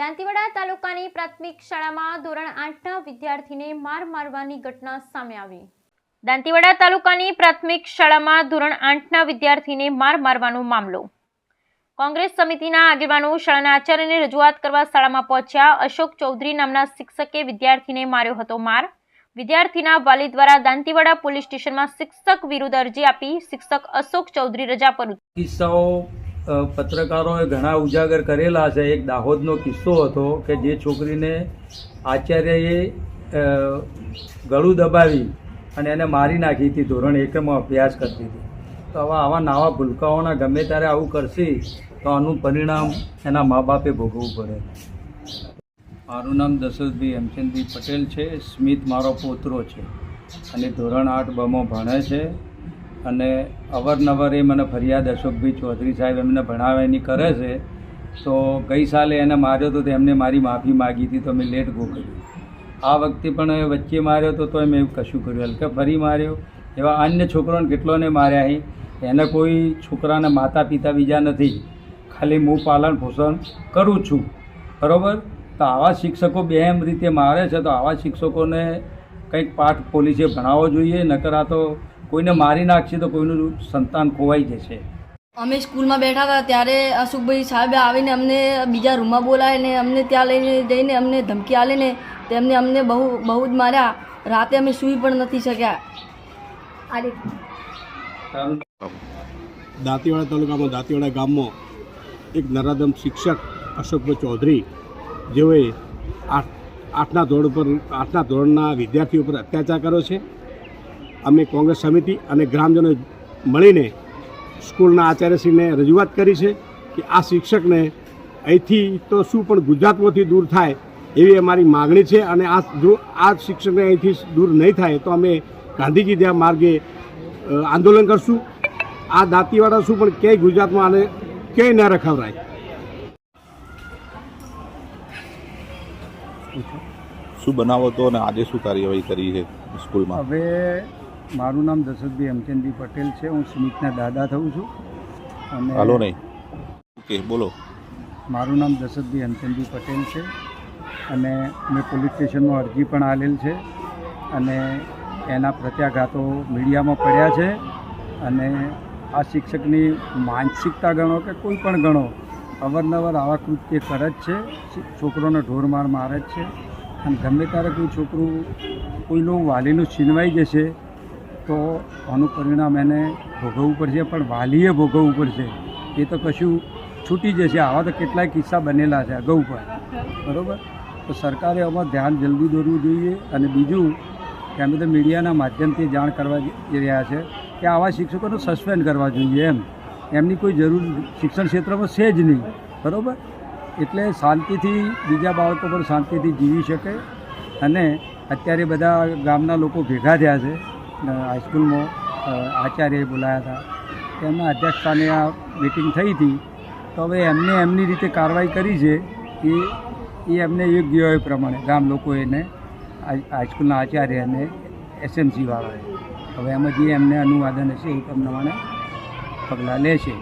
દાંતીવાડા તાલુકાની પ્રાથમિક શાળામાં ધોરણ આઠના વિદ્યાર્થીને માર મારવાની ઘટના સામે આવી. દાંતીવાડા તાલુકાની પ્રાથમિક શાળામાં ધોરણ આઠના વિદ્યાર્થીને માર મારવાનો મામલો. કોંગ્રેસ સમિતિના આગેવાનો શાળાના આચાર્યને રજૂઆત કરવા શાળામાં પહોંચ્યા. અશોક ચૌધરી નામના શિક્ષકે વિદ્યાર્થીને માર્યો હતો માર. વિદ્યાર્થીના વાલી દ્વારા દાંતીવાડા પોલીસ સ્ટેશનમાં શિક્ષક વિરુદ્ધ અરજી આપી શિક્ષક અશોક ચૌધરી રજા પર કિસ્સાઓ પત્રકારોએ ઘણા ઉજાગર કરેલા છે. એક દાહોદનો કિસ્સો હતો કે જે છોકરીને આચાર્યએ ગળું દબાવી અને એને મારી નાખી હતી. ધોરણ એકમાં અભ્યાસ કરતી હતી. તો આવા આવા નાવા ભૂલકાઓના ગમે ત્યારે આવું કરશે, તો આનું પરિણામ એના મા બાપે ભોગવવું પડે. મારું નામ દશરથભાઈ હેમચંદભાઈ પટેલ છે. સ્મિત મારો પોતરો છે. અને ધોરણ આઠ બમો ભણે છે. અને અવારનવાર એ મને ફરિયાદ અશોકભાઈ ચૌધરી સાહેબ એમને ભણાવવાની કરે છે. તો ગઈ સાલે એને માર્યો તો એમને મારી માફી માગી હતી તો મેં લેટ ગો કર્યું આ વખતે પણ એ વચ્ચે માર્યો તો તોય મેં કશું કર્યું. હલકે ફરી માર્યો. એવા અન્ય છોકરાઓને કેટલોને માર્યા અહીં એને કોઈ છોકરાના માતા પિતા બીજા નથી. ખાલી હું પાલન પોષણ કરું છું. બરાબર? તો આવા શિક્ષકો બે એમ રીતે મારે છે તો આવા શિક્ષકોને કંઈક પાઠ પોલીસે ભણાવવો જોઈએ નકર આ તો કોઈને મારી નાખશે તો કોઈનું સંતાન ખોવાઈ જશે. અમે સ્કૂલમાં બેઠા હતા ત્યારે અશોકભાઈ સાહેબે આવીને અમને બીજા રૂમમાં બોલાવીને અમને ત્યાં લઈને જઈને અમને ધમકી આલીને તેમને અમને બહુ બહુ જ માર્યા. રાતે અમે સૂઈ પણ નથી શક્યા. દાંતીવાડા તાલુકામાં દાંતીવાડા ગામમાં એક નરાધમ શિક્ષક અશોકભાઈ ચૌધરી જેઓએ આઠ આઠના ધોરણ પર આઠના ધોરણના વિદ્યાર્થીઓ પર અત્યાચાર કર્યો છે. અમે કોંગ્રેસ સમિતિ અને ગ્રામજનો મળીને સ્કૂલના આચાર્યશ્રીને રજૂઆત કરી છે કે આ શિક્ષકને અહીંથી તો શું પણ ગુજરાતમાંથી દૂર થાય એવી અમારી માગણી છે અને આ જો આ શિક્ષકને અહીંથી દૂર નહીં થાય તો અમે ગાંધીજી ત્યાં માર્ગે આંદોલન કરશું. આ દાંતીવાડા શું પણ ક્યાંય ગુજરાતમાં આને ક્યાંય ન રખાવરાય. શું બનાવો તો અને આજે શું કાર્યવાહી કરી છે સ્કૂલમાં? હવે મારું નામ દશરથભાઈ હેમચંદજી પટેલ છે. હું સ્મિતના દાદા થઉં છું. અને હાલો નહીં. ઓકે બોલો. મારું નામ દશરથભાઈ હેમચંદજી પટેલ છે. અને મેં પોલીસ સ્ટેશનમાં અરજી પણ આલેલ છે. અને એના પ્રત્યાઘાતો મીડિયામાં પડ્યા છે. અને આ શિક્ષકની માનસિકતા ગણો કે કોઈ પણ ગણો અવારનવાર આવા કૃત્ય કરે જ છે. છોકરોને ઢોરમાર મારે જ છે. અને ગમે ત્યારે કોઈ છોકરું કોઈનું વાલીનું છીનવાઈ જશે તો આનું પરિણામ એને ભોગવવું પડશે, પણ વાલીએ ભોગવવું પડશે. એ તો કશું છૂટી જશે. આવા તો કેટલાય કિસ્સા બનેલા છે અગાઉ પણ. બરાબર? તો સરકારે આમાં ધ્યાન જલ્દી દોરવું જોઈએ અને બીજું કે અમે તો મીડિયાના માધ્યમથી જાણ કરવા જઈ રહ્યા છે કે આવા શિક્ષકોને સસ્પેન્ડ કરવા જોઈએ એમ. એમની કોઈ જરૂર શિક્ષણ ક્ષેત્રમાં છે જ નહીં. બરાબર? એટલે શાંતિથી બીજા બાળકો પણ શાંતિથી જીવી શકે. અને અત્યારે બધા ગામના લોકો ભેગા થયા છે. હાઈસ્કૂલમાં આચાર્યએ બોલાયા હતા. તેમના અધ્યક્ષસ્થાને આ મિટિંગ થઈ હતી. તો હવે એમને એમની રીતે કાર્યવાહી કરી છે એ એ એમને યોગ્ય હોય પ્રમાણે, ગામ લોકો એને હાઈસ્કૂલના આચાર્ય અને એસએમસી વાળાએ. હવે એમાં જે એમને અનુવાદન હશે એ પ્રમાણે પગલાં લેશે.